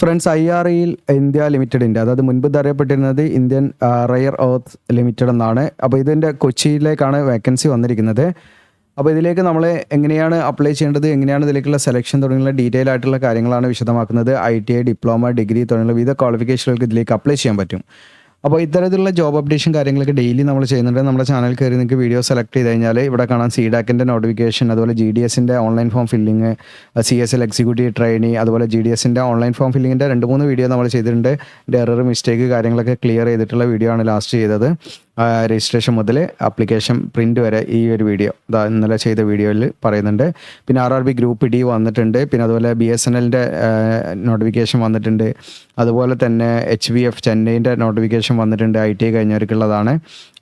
Friends I R ഇയിൽ India ലിമിറ്റഡിന്റെ അതായത് മുൻപ് അറിയപ്പെട്ടിരുന്നത് ഇന്ത്യൻ റയർ എർത്ത് ലിമിറ്റഡ് എന്നാണ്. അപ്പോൾ ഇതിന്റെ കൊച്ചിയിലേക്കാണ് വേക്കൻസി വന്നിരിക്കുന്നത്. അപ്പോൾ ഇതിലേക്ക് നമ്മൾ എങ്ങനെയാണ് അപ്ലൈ ചെയ്യേണ്ടത് എങ്ങനെയാണ് ഇതിലേക്കുള്ള സെലക്ഷൻ തുടങ്ങിയുള്ള ഡീറ്റെയിൽ ആയിട്ടുള്ള കാര്യങ്ങളാണ് വിശദമാക്കുന്നത്. I T I diploma degree തുടങ്ങിയുള്ള വിവിധ ക്വാളിഫിക്കേഷനുകൾക്ക് ഇതിലേക്ക് അപ്ലൈ ചെയ്യാൻ പറ്റും. അപ്പോൾ ഇത്തരത്തിലുള്ള ജോബ് അപ്ഡേഷൻ കാര്യങ്ങളൊക്കെ ഡെയിലി നമ്മൾ ചെയ്യുന്നുണ്ട്. നമ്മുടെ ചാനൽ കയറി നിങ്ങൾക്ക് വീഡിയോ സെലക്ട് ചെയ്ത് കഴിഞ്ഞാൽ ഇവിടെ കാണാം സി ഡാക്കിന്റെ നോട്ടിഫിക്കേഷൻ അതുപോലെ ജി ഡി എസിന്റെ online form filling C S L executive trainee അതുപോലെ ജി ഡി എസിന്റെ ഓൺലൈൻ ഫോം ഫില്ലിങ്ങിന്റെ രണ്ട് മൂന്ന് വീഡിയോ നമ്മൾ ചെയ്തിട്ടുണ്ട്. എറർ മിസ്റ്റേക്ക് കാര്യങ്ങളൊക്കെ ക്ലിയർ ചെയ്തിട്ടുള്ള വീഡിയോ ആണ് ലാസ്റ്റ് ചെയ്തത്. രജിസ്ട്രേഷൻ മുതൽ ആപ്ലിക്കേഷൻ പ്രിന്റ് വരെ ഈ ഒരു വീഡിയോ ഇതാ ഇന്നലെ ചെയ്ത വീഡിയോയിൽ പറയുന്നുണ്ട്. പിന്നെ R R B group D വന്നിട്ടുണ്ട്. പിന്നെ അതുപോലെ ബി എസ് എൻ എല്ലിന്റെ നോട്ടിഫിക്കേഷൻ വന്നിട്ടുണ്ട്. അതുപോലെ തന്നെ എച്ച് ബി എഫ് ചെന്നൈന്റെ നോട്ടിഫിക്കേഷൻ വന്നിട്ടുണ്ട് I T I കഴിഞ്ഞവർക്കുള്ളതാണ്.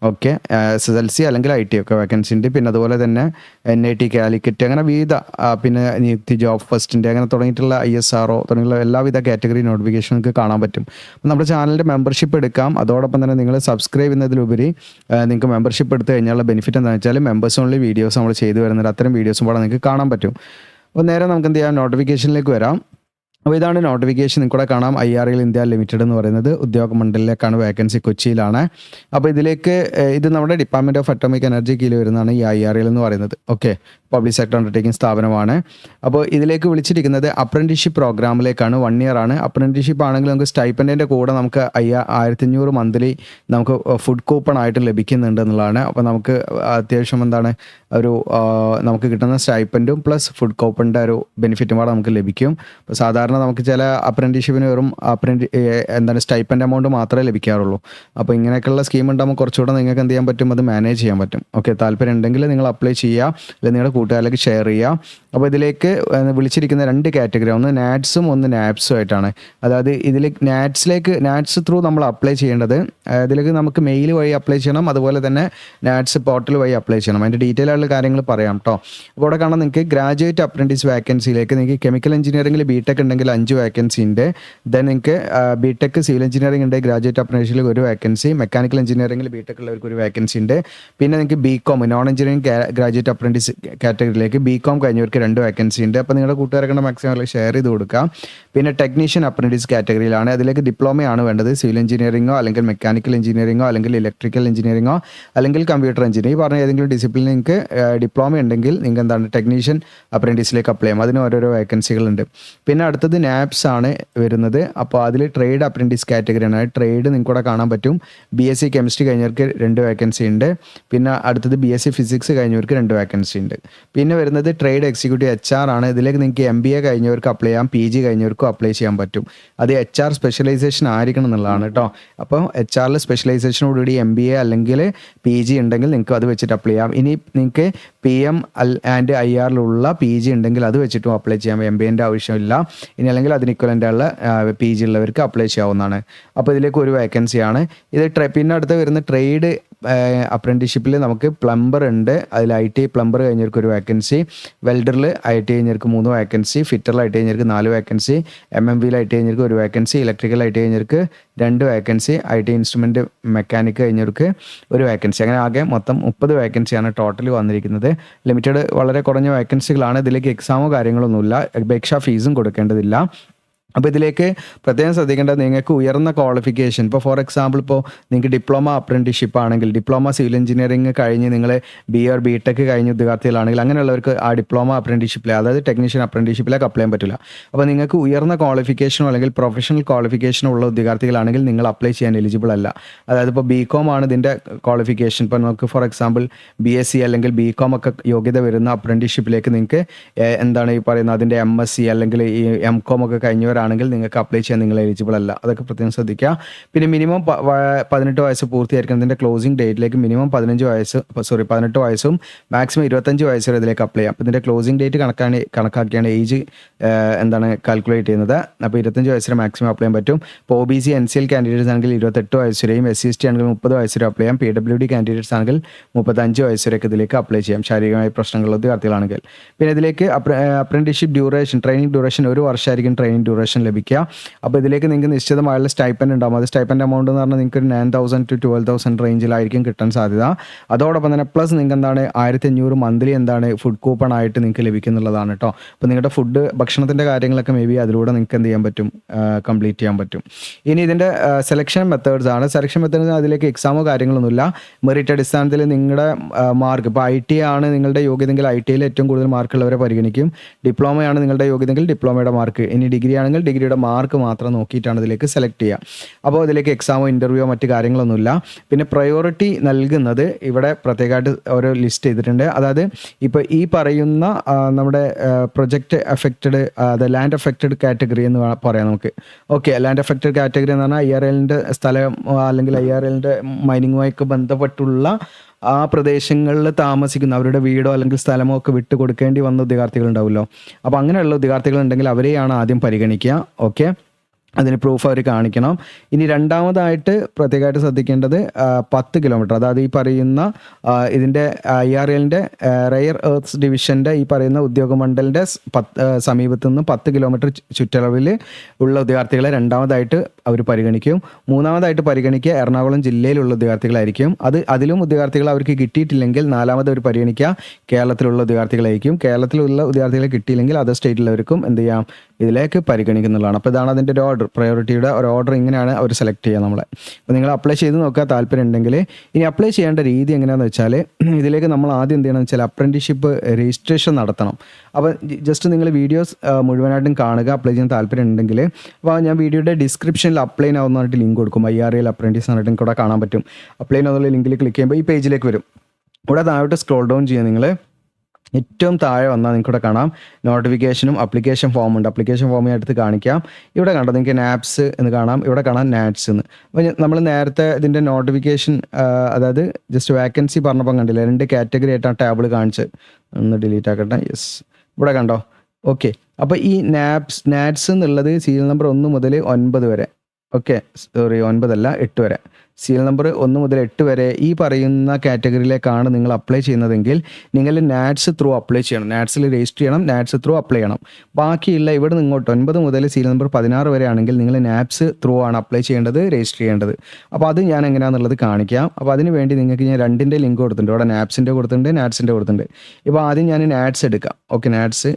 Okay S S L C അല്ലെങ്കിൽ ഐ ടി ഒക്കെ വേക്കൻസി ഉണ്ട്. പിന്നെ അതുപോലെ തന്നെ എൻ ഐ ടി കാലിക്കറ്റ് അങ്ങനെ വിവിധ പിന്നെ നിയുക്തി ജോബ് ഫസ്റ്റിന്റെ അങ്ങനെ തുടങ്ങിയിട്ടുള്ള ഐ എസ് ആർ ഒ തുടങ്ങിയുള്ള എല്ലാവിധ കാറ്റഗറി നോട്ടിഫിക്കേഷൻ നിങ്ങൾക്ക് കാണാൻ പറ്റും. അപ്പം നമ്മുടെ ചാനലിന്റെ മെമ്പർഷിപ്പ് എടുക്കാം. അതോടൊപ്പം തന്നെ നിങ്ങൾ സബ്സ്ക്രൈബ് ചെയ്യുന്നതിലുപരി നിങ്ങൾക്ക് മെമ്പർഷിപ്പ് എടുത്തു കഴിഞ്ഞാലുള്ള ബെനിഫിറ്റ് എന്താണെന്ന് വെച്ചാൽ മെമ്പേഴ്സ് ഓൺലി വീഡിയോസ് നമ്മൾ ചെയ്തു വരുന്നുണ്ട് അത്തരം വീഡിയോസും കൂടെ നിങ്ങൾക്ക് കാണാൻ പറ്റും. അപ്പോൾ നേരെ നമുക്ക് എന്ത് ചെയ്യാം? നോട്ടിഫിക്കേഷനിലേക്ക് വരാം. അപ്പോൾ ഇതാണ് നോട്ടിഫിക്കേഷൻ നിങ്ങൾക്കൂടെ കാണാം I R L India limited എന്ന് പറയുന്നത്. ഉദ്യോഗ മണ്ഡലിലേക്കാണ് വേക്കൻസി കൊച്ചിയിലാണ്. അപ്പോൾ ഇതിലേക്ക് ഇത് നമ്മുടെ ഡിപ്പാർട്ട്മെന്റ് ഓഫ് അറ്റോമിക് എനർജി കീഴിൽ വരുന്നതാണ് ഈ ഐ ആർ എൽ എന്ന് പറയുന്നത്. ഓക്കെ പബ്ലിക് സെക്ടർ അണ്ടർടേക്കിംഗ് സ്ഥാപനമാണ്. അപ്പോൾ ഇതിലേക്ക് വിളിച്ചിരിക്കുന്നത് അപ്രന്റീഷിപ്പ് പ്രോഗ്രാമിലേക്കാണ് വൺ ഇയർ ആണ്. അപ്രന്റീഷിപ്പ് ആണെങ്കിൽ നമുക്ക് സ്റ്റൈപ്പൻഡിന്റെ കൂടെ നമുക്ക് അയ്യ ആയിരത്തി അഞ്ഞൂറ് മന്ത്ലി നമുക്ക് ഫുഡ് കൂപ്പൺ ആയിട്ട് ലഭിക്കുന്നുണ്ട് എന്നുള്ളതാണ്. അപ്പോൾ നമുക്ക് അത്യാവശ്യം എന്താണ് ഒരു നമുക്ക് കിട്ടുന്ന സ്റ്റൈപ്പൻഡും പ്ലസ് ഫുഡ് കൂപ്പണിന്റെ ഒരു ബെനിഫിറ്റും കൂടെ നമുക്ക് ലഭിക്കും. സാധാരണ നമുക്ക് ചില അപ്രന്റീഷിപ്പിന് വെറും അപ്രന്റി എന്താണ് സ്റ്റൈപ്പന്റ് എമൗണ്ട് മാത്രമേ ലഭിക്കാറുള്ളൂ. അപ്പോൾ ഇങ്ങനെയൊക്കെയുള്ള സ്കീം ഉണ്ടാകുമ്പോൾ കുറച്ചുകൂടെ നിങ്ങൾക്ക് എന്ത് ചെയ്യാൻ പറ്റും? അത് മാനേജ് ചെയ്യാൻ പറ്റും. ഓക്കെ താല്പര്യം ഉണ്ടെങ്കിൽ നിങ്ങൾ അപ്ലൈ ചെയ്യുക. അല്ലെങ്കിൽ നിങ്ങളുടെ കൂട്ടുകാരിലേക്ക് ഷെയർ ചെയ്യുക. അപ്പോൾ ഇതിലേക്ക് വിളിച്ചിരിക്കുന്ന രണ്ട് കാറ്റഗറി ഒന്ന് നാറ്റ്സും ഒന്ന് നാപ്സും ആയിട്ടാണ്. അതായത് ഇതിൽ നാറ്റ്സിലേക്ക് നാറ്റ്സ് ത്രൂ നമ്മൾ അപ്ലൈ ചെയ്യേണ്ടത് ഇതിലേക്ക് നമുക്ക് മെയിൽ വഴി അപ്ലൈ ചെയ്യണം. അതുപോലെ തന്നെ നാറ്റ്സ് പോർട്ടൽ വഴി അപ്ലൈ ചെയ്യണം. അതിന്റെ ഡീറ്റെയിൽ ആയിട്ടുള്ള കാര്യങ്ങൾ പറയാം കേട്ടോ അപ്പോൾ അവിടെ കാണാൻ നിങ്ങൾക്ക് ഗ്രാജുവേറ്റ് അപ്രന്റീസ് വാക്കൻസിയിലേക്ക് നിങ്ങൾക്ക് കെമിക്കൽ എഞ്ചിനീയറിംഗിൽ ബി ടെക് ഉണ്ടെങ്കിൽ അഞ്ച് വാക്കൻസി ഉണ്ട്. ദെൻ നിങ്ങൾക്ക് ബി ടെക് സിവിൽ എഞ്ചിനീയറിംഗ് ഉണ്ട് ഗ്രാജുവേറ്റ് അപ്രന്റീസിൽ ഒരു വാക്കൻസി മെക്കാനിക്കൽ എഞ്ചിനീയറിംഗിൽ ബി ടെക് ഉള്ളവർക്ക് ഒരു വാക്കൻസി ഉണ്ട്. പിന്നെ നിങ്ങൾക്ക് B com non engineering graduate apprentice കാറ്റഗറിയിലേക്ക് B com കഴിഞ്ഞവർക്ക് രണ്ട് വാക്കൻസി ഉണ്ട്. അപ്പോൾ നിങ്ങളുടെ കൂട്ടുകാരൊക്കെ മാക്സിമം ഷെയർ ചെയ്ത് കൊടുക്കാം. പിന്നെ ടെക്നീഷ്യൻ അപ്രന്റീസ് കാറ്റഗറിയിലാണ് അതിലേക്ക് ഡിപ്ലോമയാണ് വേണ്ടത്. സിവിൽ എഞ്ചിനീയറിംഗോ അല്ലെങ്കിൽ മെക്കാനിക്കൽ എഞ്ചിനീയറിംഗോ അല്ലെങ്കിൽ ഇലക്ട്രിക്കൽ എഞ്ചിനീയറിംഗോ അല്ലെങ്കിൽ കമ്പ്യൂട്ടർ എഞ്ചിനീയറിംഗ് ഈ പറഞ്ഞ ഏതെങ്കിലും ഡിസിപ്ലിൻ നിങ്ങൾക്ക് ഡിപ്ലോമ ഉണ്ടെങ്കിൽ നിങ്ങൾക്ക് എന്താണ് ടെക്നീഷ്യൻ അപ്രന്റീസിലേക്ക് അപ്ലൈ ചെയ്യാം. അതിന് ഓരോരോ വേക്കൻസികളുണ്ട് പിന്നെ അടുത്തത് നാപ്സ് ആണ് വരുന്നത്. അപ്പോൾ അതിൽ ട്രേഡ് അപ്രന്റീസ് കാറ്റഗറിയാണ് ട്രേഡ് നിങ്ങൾക്ക് കൂടെ കാണാൻ പറ്റും. ബി എസ് സി കെമിസ്ട്രി കഴിഞ്ഞവർക്ക് രണ്ട് വേക്കൻസി ഉണ്ട്. പിന്നെ അടുത്തത് ബി എസ് സി ഫിസിക്സ് കഴിഞ്ഞവർക്ക് രണ്ട് വേക്കൻസി ഉണ്ട്. പിന്നെ വരുന്നത് ട്രേഡ് എക്സിക്യൂട്ടീവ് എച്ച് ആർ ആണ്. ഇതിലേക്ക് നിങ്ങൾക്ക് എം ബി എ കഴിഞ്ഞവർക്ക് അപ്ലൈ ചെയ്യാം. പി ജി കഴിഞ്ഞവർക്കും അപ്ലൈ ചെയ്യാൻ പറ്റും. അത് എച്ച് ആർ സ്പെഷ്യലൈസേഷൻ ആയിരിക്കണം എന്നുള്ളതാണ് കേട്ടോ. അപ്പോൾ എച്ച് ആറിൽ സ്പെഷ്യലൈസേഷനോടുകൂടി എം ബി എ അല്ലെങ്കിൽ പി ജി ഉണ്ടെങ്കിൽ നിങ്ങൾക്ക് അത് വെച്ചിട്ട് അപ്ലൈ ചെയ്യാം. ഇനി നിങ്ങൾക്ക് പി എം ആൻഡ് ഐ ആറിലുള്ള പി ജി ഉണ്ടെങ്കിൽ അത് വെച്ചിട്ടും അപ്ലൈ ചെയ്യാം. എം ബി എന്റെ ആവശ്യമില്ല. ഇനി അല്ലെങ്കിൽ അതിന് ഇക്വലന്റ് ഉള്ള പി ജി ഉള്ളവർക്ക് അപ്ലൈ ചെയ്യാവുന്നതാണ്. അപ്പോൾ ഇതിലേക്ക് ഒരു വേക്കൻസിയാണ് ഇത് ട്രെ പിന്നെ അടുത്ത് വരുന്ന ട്രേഡ് അപ്രന്റിഷിപ്പിൽ നമുക്ക് പ്ലംബർ ഉണ്ട്. അതിൽ ഐ ടി പ്ലംബർ കഴിഞ്ഞവർക്ക് ഒരു വേക്കൻസി വെൽഡറിൽ ഐ ടി കഴിഞ്ഞവർക്ക് മൂന്ന് വേക്കൻസി ഫിറ്ററിൽ ഐ ടി കഴിഞ്ഞവർക്ക് നാല് വേക്കൻസി എം എം വിയിൽ ഐ ടി കഴിഞ്ഞവർക്ക് ഒരു വേക്കൻസി ഇലക്ട്രിക്കൽ ഐ ടി കഴിഞ്ഞവർക്ക് രണ്ട് vacancy I T instrument mechanic കഴിഞ്ഞവർക്ക് ഒരു വേക്കൻസി അങ്ങനെ ആകെ മൊത്തം മുപ്പത് വേക്കൻസിയാണ് ടോട്ടലി വന്നിരിക്കുന്നത്. ലിമിറ്റഡ് വളരെ കുറഞ്ഞ വേക്കൻസികളാണ് ഇതിലേക്ക് എക്സാമോ കാര്യങ്ങളൊന്നുമില്ല. അപേക്ഷാ ഫീസും കൊടുക്കേണ്ടതില്ല. ഇല്ല അപ്പോൾ ഇതിലേക്ക് പ്രത്യേകം ശ്രദ്ധിക്കേണ്ടത് നിങ്ങൾക്ക് ഉയർന്ന ക്വാളിഫിക്കേഷൻ ഇപ്പോൾ ഫോർ എക്സാമ്പിൾ ഇപ്പോൾ നിങ്ങൾക്ക് ഡിപ്ലോമ അപ്രന്റിഷിപ്പ് ആണെങ്കിൽ ഡിപ്ലോമ സിവിൽ എഞ്ചിനീയറിംഗ് കഴിഞ്ഞ് നിങ്ങൾ ബി ആർ ബി ടെക് കഴിഞ്ഞ് ഉദ്യോഗാർത്ഥികളാണെങ്കിൽ അങ്ങനെയുള്ളവർക്ക് ആ ഡിപ്ലോമ അപ്രന്റിഷിപ്പിലെ അതായത് ടെക്നീഷ്യൻ അപ്രന്റിഷിപ്പിലേക്ക് അപ്ലൈ ചെയ്യാൻ പറ്റില്ല. അപ്പോൾ നിങ്ങൾക്ക് ഉയർന്ന ക്വാളിഫിക്കേഷനോ അല്ലെങ്കിൽ പ്രൊഫഷണൽ ക്വാളിഫിക്കേഷനോ ഉള്ള ഉദ്യോഗാർത്ഥികളാണെങ്കിൽ നിങ്ങൾ അപ്ലൈ ചെയ്യാൻ എലിജിബിൾ അല്ല. അതായത് ഇപ്പോൾ ബി കോം ആണ് ഇതിന്റെ ക്വാളിഫിക്കേഷൻ ഇപ്പോൾ നമുക്ക് for example B S C അല്ലെങ്കിൽ ബി കോം ഒക്കെ യോഗ്യത വരുന്ന അപ്രന്റിഷിപ്പിലേക്ക് നിങ്ങൾക്ക് എന്താണ് ഈ പറയുന്നത്? അതിന്റെ എം എസ് സി അല്ലെങ്കിൽ ഈ എം കോം ഒക്കെ കഴിഞ്ഞവരാണെങ്കിൽ നിങ്ങൾക്ക് അപ്ലൈ ചെയ്യാൻ നിങ്ങൾ എലിജിബിൾ അല്ല. അതൊക്കെ പ്രത്യേകം ശ്രദ്ധിക്കുക. പിന്നെ മിനിമം പതിനെട്ട് വയസ്സ് പൂർത്തിയായിരിക്കുന്നതിന്റെ ക്ലോസിംഗ് ഡേറ്റിലേക്ക് മിനിമം പതിനഞ്ച് വയസ്സ് സോറി പതിനെട്ട് വയസ്സും മാക്സിമം ഇരുപത്തഞ്ച് വയസ്സ് വരെ ഇതിലേക്ക് അപ്ലൈ ചെയ്യാം. അപ്പോൾ ഇതിന്റെ ക്ലോസിംഗ് ഡേറ്റ് കണക്കാണ് കണക്കാക്കിയാണ് ഏജ് എന്താണ് കാൽക്കുലേറ്റ് ചെയ്യുന്നത്. അപ്പോൾ ഇരുപത്തഞ്ച് വയസ്സിന് മാക്സിമം അപ്ലൈ ചെയ്യാൻ പറ്റും. ഇപ്പോൾ O B C N C L candidates ആണെങ്കിൽ ഇരുപത്തെട്ട് വയസ്സ് വരെയും എസ് സി എസ് ടി ആണെങ്കിൽ മുപ്പത് വയസ്സ് വരെ അപ്ലൈ ചെയ്യാം. പി ഡബ്ല്യു ഡി കാൻഡിഡേറ്റ്സ് ആണെങ്കിൽ മുപ്പത്തഞ്ച് വയസ്സ് വരെയൊക്കെ ഇതിലേക്ക് അപ്ലൈ ചെയ്യാം. ശാരീരികമായ പ്രശ്നങ്ങളുള്ള വിദ്യാർത്ഥികളാണെങ്കിൽ പിന്നെ ഇതിലേക്ക് അപ്രന്റീഷിപ്പ് ഡ്യൂറേഷൻ ട്രെയിനിങ് ഡ്യൂറേഷൻ ഒരു വർഷമായിരിക്കും ട്രെയിനിങ് ഡ്യൂറേഷൻ പ്രൊമോഷൻ ലഭിക്കുക. അപ്പോൾ ഇതിലേക്ക് നിങ്ങൾക്ക് നിശ്ചിതമായുള്ള സ്റ്റൈപ്പൻഡ് ഉണ്ടാകും അത് സ്റ്റൈപ്പൻഡ് എമൗണ്ട് എന്ന് പറഞ്ഞാൽ നിങ്ങൾക്ക് nine thousand to twelve thousand റേഞ്ചിലായിരിക്കും കിട്ടാൻ സാധ്യത. അതോടൊപ്പം തന്നെ പ്ലസ് നിങ്ങൾക്ക് എന്താണ് ആയിരത്തി അഞ്ഞൂറ് മന്ത്ലി എന്താണ് ഫുഡ് കൂപ്പൺ ആയിട്ട് നിങ്ങൾക്ക് ലഭിക്കുന്നുള്ളതാണ് കേട്ടോ അപ്പോൾ നിങ്ങളുടെ ഫുഡ് ഭക്ഷണത്തിന്റെ കാര്യങ്ങളൊക്കെ മേ ബി അതിലൂടെ നിങ്ങൾക്ക് എന്ത് ചെയ്യാൻ പറ്റും? കംപ്ലീറ്റ് ചെയ്യാൻ പറ്റും. ഇനി ഇതിന്റെ സെലക്ഷൻ മെത്തേഡ്സ് ആണ്. സെലക്ഷൻ മെത്തേഡ്സ് അതിലേക്ക് എക്സാമോ കാര്യങ്ങളൊന്നുമില്ല. മെറിറ്റ് അടിസ്ഥാനത്തിൽ നിങ്ങളുടെ മാർക്ക് ഇപ്പോൾ ഐ ടി ആണ് നിങ്ങളുടെ യോഗ്യതെങ്കിൽ ഐ ടിയിൽ ഏറ്റവും കൂടുതൽ മാർക്കുള്ളവരെ പരിഗണിക്കും. ഡിപ്ലോമയാണ് നിങ്ങളുടെ യോഗ്യതെങ്കിൽ ഡിപ്ലോമയുടെ മാർക്ക് ഇനി ഡിഗ്രി ആണെങ്കിൽ ഡിഗ്രിയുടെ മാർക്ക് മാത്രം നോക്കിയിട്ടാണ് ഇതിലേക്ക് സെലക്ട് ചെയ്യുക. അപ്പോൾ ഇതിലേക്ക് എക്സാമോ ഇന്റർവ്യൂയോ മറ്റ് കാര്യങ്ങളൊന്നുമില്ല. പിന്നെ പ്രയോറിറ്റി നൽകുന്നത് ഇവിടെ പ്രത്യേകമായിട്ട് ഓരോ ലിസ്റ്റ് ചെയ്തിട്ടുണ്ട്. അതായത് ഇപ്പോൾ ഈ പറയുന്ന നമ്മുടെ പ്രൊജക്റ്റ് എഫക്റ്റഡ് അത് ലാൻഡ് എഫക്റ്റഡ് കാറ്റഗറി എന്ന് പറയാം നമുക്ക്. ഓക്കെ ലാൻഡ് എഫക്റ്റഡ് കാറ്റഗറി എന്ന് പറഞ്ഞാൽ ഐ ആർ എല്ലിന്റെ സ്ഥലം അല്ലെങ്കിൽ ഐ ആർ എല്ലിന്റെ മൈനിങ്ങുമായിട്ട് ബന്ധപ്പെട്ടുള്ള ആ പ്രദേശങ്ങളിൽ താമസിക്കുന്ന അവരുടെ വീടോ അല്ലെങ്കിൽ സ്ഥലമോ ഒക്കെ വിട്ടു കൊടുക്കേണ്ടി വന്ന ഉദ്യോഗാർത്ഥികൾ ഉണ്ടാവുമല്ലോ. അപ്പോൾ അങ്ങനെയുള്ള ഉദ്യോഗാർത്ഥികൾ ഉണ്ടെങ്കിൽ അവരെയാണ് ആദ്യം പരിഗണിക്കുക. ഓക്കെ? അതിന് പ്രൂഫ് അവർ കാണിക്കണം. ഇനി രണ്ടാമതായിട്ട് പ്രത്യേകമായിട്ട് ശ്രദ്ധിക്കേണ്ടത് പത്ത് കിലോമീറ്റർ. അതായത് ഈ പറയുന്ന ഇതിന്റെ ഐ ആർ എല്ലിന്റെ റെയർ എർത്ത്സ് ഡിവിഷന്റെ ഈ പറയുന്ന ഉദ്യോഗമണ്ഡലിന്റെ മണ്ഡലിന്റെ പത്ത് സമീപത്തു നിന്ന് പത്ത് കിലോമീറ്റർ ചുറ്റളവിൽ ഉള്ള ഉദ്യോഗാർത്ഥികളെ രണ്ടാമതായിട്ട് അവർ പരിഗണിക്കും. മൂന്നാമതായിട്ട് പരിഗണിക്കുക എറണാകുളം ജില്ലയിലുള്ള ഉദ്യോഗാർത്ഥികളായിരിക്കും. അത് അതിലും ഉദ്യോഗാർത്ഥികൾ അവർക്ക് കിട്ടിയിട്ടില്ലെങ്കിൽ നാലാമത് അവർ പരിഗണിക്കുക. കേരളത്തിലുള്ള ഉദ്യോഗാർത്ഥികളായിരിക്കും. കേരളത്തിലുള്ള ഉദ്യോഗാർത്ഥികളെ കിട്ടിയില്ലെങ്കിൽ അതർ സ്റ്റേറ്റിലുള്ളവർക്കും എന്ത് ചെയ്യാം? ഇതിലേക്ക് പരിഗണിക്കുന്നുള്ളതാണ് അപ്പോൾ ഇതാണ് അതിന്റെ ഒരു ഓർഡർ പ്രയോറിറ്റിയുടെ ഒരു ഓർഡർ ഇങ്ങനെയാണ് അവർ സെലക്ട് ചെയ്യുക നമ്മളെ. അപ്പോൾ നിങ്ങൾ അപ്ലൈ ചെയ്ത് നോക്കുക. താല്പര്യം ഉണ്ടെങ്കിൽ ഇനി അപ്ലൈ ചെയ്യേണ്ട രീതി എങ്ങനെയാണെന്ന് വെച്ചാൽ ഇതിലേക്ക് നമ്മൾ ആദ്യം എന്ത് ചെയ്യണമെന്ന് വെച്ചാൽ അപ്രന്റിഷിപ്പ് രജിസ്ട്രേഷൻ നടത്തണം. അപ്പോൾ ജസ്റ്റ് നിങ്ങൾ വീഡിയോസ് മുഴുവനായിട്ടും കാണുക അപ്ലൈ ചെയ്യാൻ താല്പര്യം ഉണ്ടെങ്കിൽ. അപ്പോൾ ഞാൻ വീഡിയോയുടെ ഡിസ്ക്രിപ്ഷനിൽ അപ്ലൈ ആവുന്നതായിട്ട് ലിങ്ക് കൊടുക്കും. ഐ ആർ എൽ അപ്രന്റീസ് എന്നിട്ട് കൂടെ കാണാൻ പറ്റും. അപ്ലൈ എന്നുള്ള ലിങ്കിൽ ക്ലിക്ക് ചെയ്യുമ്പോൾ ഈ പേജിലേക്ക് വരും. ഇവിടെ താഴോട്ട് സ്ക്രോൾ ഡൗൺ ചെയ്യുക നിങ്ങൾ ഏറ്റവും താഴെ വന്നാൽ നിങ്ങൾക്ക് ഇവിടെ കാണാം. നോട്ടിഫിക്കേഷനും അപ്ലിക്കേഷൻ ഫോം ഉണ്ട്. അപ്ലിക്കേഷൻ ഫോം ഞാൻ എടുത്ത് കാണിക്കാം. ഇവിടെ കണ്ടോ നിങ്ങൾക്ക് നാപ്സ് എന്ന് കാണാം. ഇവിടെ കാണാം നാറ്റ്സ് എന്ന്. അപ്പോൾ നമ്മൾ നേരത്തെ ഇതിന്റെ നോട്ടിഫിക്കേഷൻ അതായത് ജസ്റ്റ് വാക്കൻസി പറഞ്ഞപ്പോൾ കണ്ടില്ല രണ്ട് കാറ്റഗറി ആയിട്ടാണ് ടേബിൾ കാണിച്ചത്. ഒന്ന് ഡിലീറ്റ് ആക്കട്ടെ. യെസ് ഇവിടെ കണ്ടോ? ഓക്കെ അപ്പോൾ ഈ നാപ്സ് നാറ്റ്സ് എന്നുള്ളത് സീരിയൽ നമ്പർ ഒന്ന് മുതൽ ഒൻപത് വരെ. ഓക്കെ സോറി ഒൻപതല്ല എട്ട് വരെ. സീൽ നമ്പർ ഒന്ന് മുതൽ എട്ട് വരെ ഈ പറയുന്ന കാറ്റഗറിയിലേക്കാണ് നിങ്ങൾ അപ്ലൈ ചെയ്യുന്നതെങ്കിൽ നിങ്ങൾ നാറ്റ്സ് ത്രൂ അപ്ലൈ ചെയ്യണം. നാറ്റ്സിൽ രജിസ്റ്റർ ചെയ്യണം നാറ്റ്സ് ത്രൂ അപ്ലൈ ചെയ്യണം. ബാക്കിയുള്ള ഇവിടെ നിന്ന് ഇങ്ങോട്ട് ഒൻപത് മുതൽ സീൽ നമ്പർ പതിനാറ് വരെ ആണെങ്കിൽ നിങ്ങൾ നാപ്സ് ത്രൂ ആണ് അപ്ലൈ ചെയ്യേണ്ടത് രജിസ്റ്റർ ചെയ്യേണ്ടത്. അപ്പോൾ അത് ഞാൻ എങ്ങനെയാണെന്നുള്ളത് കാണിക്കാം. അപ്പോൾ അതിന് വേണ്ടി നിങ്ങൾക്ക് ഞാൻ രണ്ടിന്റെ ലിങ്ക് കൊടുത്തിട്ടുണ്ട്. ഇവിടെ നാപ്സിന്റെ കൊടുത്തിട്ടുണ്ട് നാറ്റ്സിന്റെ കൊടുത്തിട്ടുണ്ട്. ഇപ്പോൾ ആദ്യം ഞാൻ നാറ്റ്സ് എടുക്കാം. ഓക്കെ നാറ്റ്സ്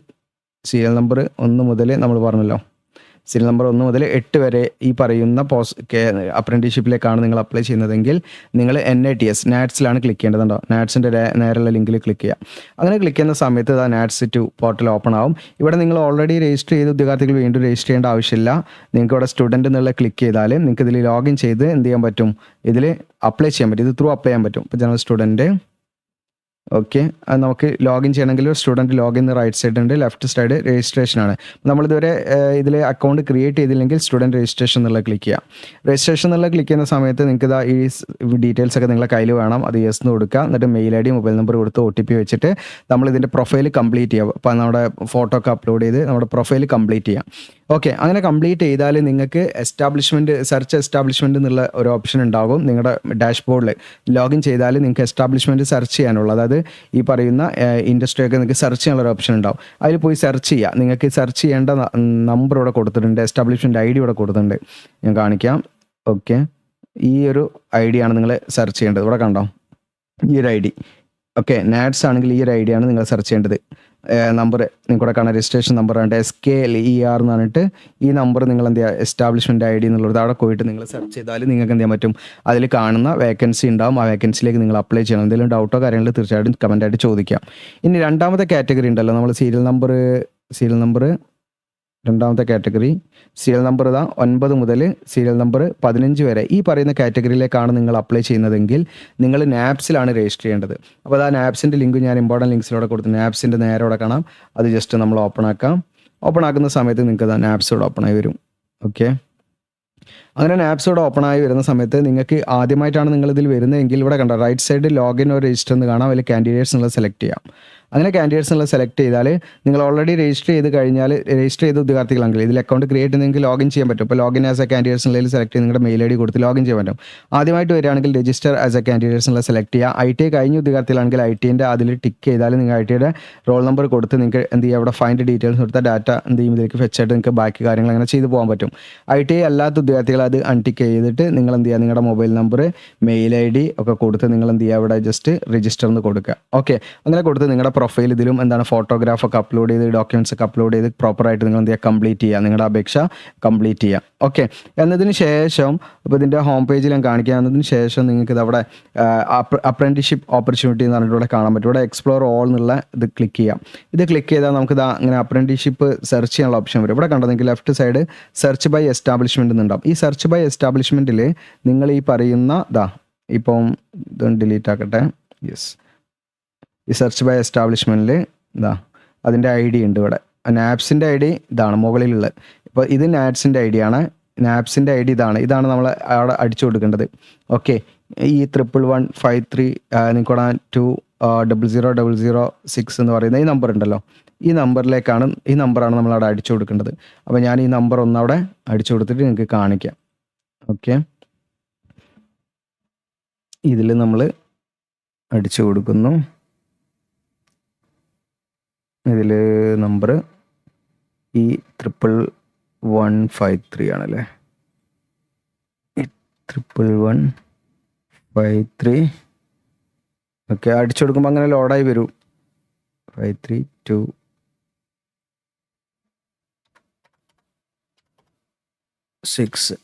സീരിയൽ നമ്പർ ഒന്ന് മുതൽ നമ്മൾ പറഞ്ഞല്ലോ. സീരിയൽ നമ്പർ ഒന്ന് മുതൽ എട്ട് വരെ ഈ പറയുന്ന പോസ് അപ്രന്റീഷിപ്പിലേക്കാണ് നിങ്ങൾ അപ്ലൈ ചെയ്യുന്നതെങ്കിൽ നിങ്ങൾ എൻ ഐ ടി എസ് നാറ്റ്സിലാണ് ക്ലിക്ക് ചെയ്യേണ്ടതുണ്ടോ? നാറ്റ്സിന്റെ നേരെയുള്ള ലിങ്കിൽ ക്ലിക്ക് ചെയ്യുക. അങ്ങനെ ക്ലിക്ക് ചെയ്യുന്ന സമയത്ത് ആ നാറ്റ്സ് ടു പോർട്ടൽ ഓപ്പൺ ആവും. ഇവിടെ നിങ്ങൾ ഓൾറെഡി രജിസ്റ്റർ ചെയ്ത ഉദ്യോഗാർത്ഥികൾ വീണ്ടും രജിസ്റ്റർ ചെയ്യേണ്ട ആവശ്യമില്ല. നിങ്ങൾക്ക് ഇവിടെ സ്റ്റുഡന്റ് എന്നുള്ള ക്ലിക്ക് ചെയ്താൽ നിങ്ങൾക്ക് ഇതിൽ ലോഗിൻ ചെയ്ത് എന്ത് ചെയ്യാൻ പറ്റും? ഇതിൽ അപ്ലൈ ചെയ്യാൻ പറ്റും. ഇത് ത്രൂ അപ്ലൈ ചെയ്യാൻ പറ്റും. ഇപ്പോൾ ജനറൽ സ്റ്റുഡന്റ് ഓക്കെ. അത് നമുക്ക് ലോഗിൻ ചെയ്യണമെങ്കിൽ സ്റ്റുഡന്റ് ലോഗിൻ റൈറ്റ് സൈഡ് ഉണ്ട് ലെഫ്റ്റ് സൈഡ് രജിസ്ട്രേഷൻ ആണ്. നമ്മളിതുവരെ ഇതിൽ അക്കൗണ്ട് ക്രിയേറ്റ് ചെയ്തില്ലെങ്കിൽ സ്റ്റുഡന്റ് രജിസ്ട്രേഷൻ എന്നുള്ള ക്ലിക്ക് ചെയ്യാം. രജിസ്ട്രേഷൻ എന്നുള്ള ക്ലിക്ക് ചെയ്യുന്ന സമയത്ത് നിങ്ങൾക്ക് ഇതാ ഈ ഡീറ്റെയിൽസ് ഒക്കെ നിങ്ങളെ കയ്യിൽ വേണം. അത് യെസ് എന്ന് കൊടുക്കുക. എന്നിട്ട് mail I D mobile number കൊടുത്ത് ഒ ടി പി വെച്ചിട്ട് നമ്മൾ ഇതിന്റെ പ്രൊഫൈൽ കംപ്ലീറ്റ് ചെയ്യാം. അപ്പോൾ നമ്മുടെ ഫോട്ടോ ഒക്കെ അപ്ലോഡ് ചെയ്ത് നമ്മുടെ പ്രൊഫൈൽ കംപ്ലീറ്റ് ചെയ്യാം. ഓക്കെ. അങ്ങനെ കംപ്ലീറ്റ് ചെയ്താൽ നിങ്ങൾക്ക് എസ്റ്റാബ്ലിഷ്മെന്റ് സെർച്ച് എസ്റ്റാബ്ലിഷ്മെന്റ് എന്നുള്ള ഒരു ഓപ്ഷൻ ഉണ്ടാകും. നിങ്ങളുടെ ഡാഷ്ബോർഡിൽ ലോഗിൻ ചെയ്താൽ നിങ്ങൾക്ക് എസ്റ്റാബ്ലിഷ്മെന്റ് സെർച്ച് ചെയ്യാനുള്ളത്. അതായത് ഈ പറയുന്ന ഇൻഡസ്ട്രി ഒക്കെ നിങ്ങൾക്ക് സെർച്ച് ചെയ്യാനുള്ള ഓപ്ഷൻ ഉണ്ടാവും. അതിൽ പോയി സെർച്ച് ചെയ്യുക നിങ്ങൾക്ക് സെർച്ച് ചെയ്യേണ്ട നമ്പർ ഇവിടെ കൊടുത്തിട്ടുണ്ട് എസ്റ്റാബ്ലിഷ്മെന്റ് ഐ ഡി ഇവിടെ കൊടുത്തിട്ടുണ്ട്. ഞാൻ കാണിക്കാം. ഓക്കെ. ഈ ഒരു ഐ ഡി ആണ് നിങ്ങൾ സെർച്ച് ചെയ്യേണ്ടത്. ഇവിടെ കണ്ടോ? ഈ ഒരു ഐ ഡി. ഓക്കെ നാറ്റ്സ് ആണെങ്കിൽ ഈ ഒരു ഐ ഡി ആണ് നിങ്ങൾ സെർച്ച് ചെയ്യേണ്ടത്. നമ്പർ നിങ്ങളുടെ കാണാൻ രജിസ്ട്രേഷൻ നമ്പർ ഉണ്ട് S K L E R എന്ന് പറഞ്ഞിട്ട് ഈ നമ്പർ നിങ്ങൾ എന്ത് ചെയ്യുക? എസ്റ്റാബ്ലിഷ്മെന്റ് ഐ ഡി എന്നുള്ളത് അവിടെ പോയിട്ട് നിങ്ങൾ സെർച്ച് ചെയ്താൽ നിങ്ങൾക്ക് എന്ത് ചെയ്യാൻ പറ്റും? അതിൽ കാണുന്ന വേക്കൻസി ഉണ്ടാവും. ആ വേക്കൻസിയിലേക്ക് നിങ്ങൾ അപ്ലൈ ചെയ്യണം. എന്തെങ്കിലും ഡൗട്ടോ കാര്യങ്ങൾ തീർച്ചയായിട്ടും കമന്റായിട്ട് ചോദിക്കാം. ഇനി രണ്ടാമത്തെ കാറ്റഗറി ഉണ്ടല്ലോ. നമ്മൾ സീരിയൽ നമ്പർ സീരിയൽ നമ്പർ രണ്ടാമത്തെ കാറ്റഗറി. സീരിയൽ നമ്പർ ഇതാ ഒൻപത് മുതൽ സീരിയൽ നമ്പർ പതിനഞ്ച് വരെ. ഈ പറയുന്ന കാറ്റഗറിയിലേക്കാണ് നിങ്ങൾ അപ്ലൈ ചെയ്യുന്നതെങ്കിൽ നിങ്ങൾ നാപ്സിലാണ് രജിസ്റ്റർ ചെയ്യേണ്ടത്. അപ്പോൾ അത് ആ നാപ്സിന്റെ ലിങ്ക് ഞാൻ ഇമ്പോർട്ടന്റ് ലിങ്ക്സിലൂടെ കൊടുത്തു നാപ്സിന്റെ നേരെ അവിടെ കാണാം. അത് ജസ്റ്റ് നമ്മൾ ഓപ്പൺ ആക്കാം. ഓപ്പൺ ആക്കുന്ന സമയത്ത് നിങ്ങൾക്ക് അത് നാപ്സ് ഓപ്പൺ ആയി വരും. ഓക്കെ അങ്ങനെ നാപ്സ് ഓപ്പൺ ആയി വരുന്ന സമയത്ത് നിങ്ങൾക്ക് ആദ്യമായിട്ടാണ് നിങ്ങൾ ഇതിൽ വരുന്നതെങ്കിൽ ഇവിടെ കണ്ട right side login or register എന്ന് കാണാം. അതിൽ കാൻഡിഡേറ്റ്സ് നിങ്ങൾ സെലക്ട് ചെയ്യാം. അങ്ങനെ കാൻഡിഡേറ്റ്സ് നിങ്ങൾ സെലക്ട് ചെയ്താൽ നിങ്ങൾ ഓൾറെഡി രജിസ്റ്റർ ചെയ്ത് കഴിഞ്ഞാൽ രജിസ്റ്റർ ചെയ്ത ഉദ്യോഗാർത്ഥികളാണെങ്കിൽ ഇതിൽ അക്കൗണ്ട് ക്രിയേറ്റ് നിങ്ങൾക്ക് ലോഗിൻ ചെയ്യാൻ പറ്റും. ഇപ്പോൾ ലോഗിൻ ആസ് എ കാൻഡിഡേറ്റ്സ് നിലയിൽ സെലക്ട് ചെയ്ത് നിങ്ങളുടെ മെയിൽ ഐ ഡി കൊടുത്ത് ലോഗിൻ ചെയ്യാൻ പറ്റും. ആദ്യമായിട്ട് വരികയാണെങ്കിൽ രജിസ്റ്റർ ആസ് എ കാൻഡിഡേറ്റ്സ് നിങ്ങൾ സെലക്ട് ചെയ്യുക. ഐ ടി കഴിഞ്ഞ ഉദ്യോഗാർത്ഥികളാണെങ്കിൽ ഐ ടിന്റെ അതിൽ ടിക്ക് ചെയ്താൽ നിങ്ങൾ ഐ ടിയുടെ റോൾ നമ്പർ കൊടുത്ത് നിങ്ങൾക്ക് എന്ത് ചെയ്യുക അവിടെ ഫൈൻഡ് ഡീറ്റെയിൽസ് കൊടുത്ത ഡാറ്റ എന്ത് ചെയ്യും? ഇതിലേക്ക് ഫെച്ച് ആയിട്ട് നിങ്ങൾക്ക് ബാക്കി കാര്യങ്ങൾ അങ്ങനെ ചെയ്തു പോകാൻ പറ്റും. ഐ ടി അല്ലാത്ത ഉദ്യോഗാർത്ഥികൾ അത് അൺടിക്ക് ചെയ്തിട്ട് നിങ്ങൾ എന്ത് ചെയ്യുക? നിങ്ങളുടെ mobile number mail I D ഒക്കെ കൊടുത്ത് നിങ്ങൾ എന്ത് ചെയ്യുക? അവിടെ ജസ്റ്റ് രജിസ്റ്റർ എന്ന് കൊടുക്കുക. ഓക്കെ അങ്ങനെ കൊടുത്ത് നിങ്ങളുടെ പ്രൊഫൈൽ ഇതിലും എന്താണ് ഫോട്ടോഗ്രാഫ് ഒക്കെ അപ്ലോഡ് ചെയ്ത് ഡോക്യുമെന്റ്സ് ഒക്കെ അപ്ലോഡ് ചെയ്ത് പ്രോപ്പറായിട്ട് നിങ്ങൾ എന്ത് ചെയ്യുക കംപ്ലീറ്റ് ചെയ്യുക. നിങ്ങളുടെ അപേക്ഷ കംപ്ലീറ്റ് ചെയ്യുക. ഓക്കെ എന്നതിന് ശേഷം ഇപ്പോൾ ഇതിന്റെ ഹോം പേജിൽ ഞാൻ കാണിക്കുക എന്നതിന് ശേഷം നിങ്ങൾക്ക് ഇതവിടെ അപ്രന്റിഷിപ്പ് ഓപ്പർച്യൂണിറ്റി എന്ന് പറഞ്ഞിട്ട് ഇവിടെ കാണാൻ പറ്റും. ഇവിടെ എക്സ്പ്ലോർ ഓൾ എന്നുള്ള ഇത് ക്ലിക്ക് ചെയ്യാം. ഇത് ക്ലിക്ക് ചെയ്താൽ നമുക്ക് ഇതാ അങ്ങനെ അപ്രന്റിഷിപ്പ് സെർച്ച് ചെയ്യാനുള്ള ഓപ്ഷൻ വരും. ഇവിടെ കണ്ടോ നിങ്ങൾക്ക് left side search by establishment എന്നുണ്ടാവും. ഈ സെർച്ച് ബൈ എസ്റ്റാബ്ലിഷ്മെന്റിൽ നിങ്ങൾ ഈ പറയുന്ന ഇതാ ഇപ്പം ഇതൊന്ന് ഡിലീറ്റ് ആക്കട്ടെ. യെസ് ഈ സെർച്ച് ബൈ എസ്റ്റാബ്ലിഷ്മെന്റിൽ ഇതാ അതിന്റെ ഐ ഡി ഉണ്ട് ഇവിടെ. നാപ്സിന്റെ ഐ ഡി ഇതാണ് മുകളിലുള്ളത് ഇപ്പോൾ ഇത് നാപ്സിന്റെ ഐ ഡി ആണ്. നാപ്സിന്റെ ഐ ഡി ഇതാണ്. ഇതാണ് നമ്മൾ അവിടെ അടിച്ചു കൊടുക്കേണ്ടത്. ഓക്കെ ഈ triple one five three നിൽക്കോടാ two double zero double zero six എന്ന് പറയുന്ന ഈ നമ്പർ ഉണ്ടല്ലോ. ഈ നമ്പറിലേക്കാണ് ഈ നമ്പറാണ് നമ്മൾ അവിടെ അടിച്ചു കൊടുക്കേണ്ടത്. അപ്പോൾ ഞാൻ ഈ നമ്പർ ഒന്ന് അവിടെ അടിച്ചു കൊടുത്തിട്ട് നിങ്ങൾക്ക് കാണിക്കാം. ഓക്കെ ഇതിൽ നമ്മൾ അടിച്ചു കൊടുക്കുന്നു. ഇതിൽ നമ്പർ ഈ ട്രിപ്പിൾ വൺ ഫൈവ് ത്രീ ആണല്ലേ? Triple one five three okay അടിച്ചു കൊടുക്കുമ്പോൾ അങ്ങനെ ലോഡായി വരും. Five three two six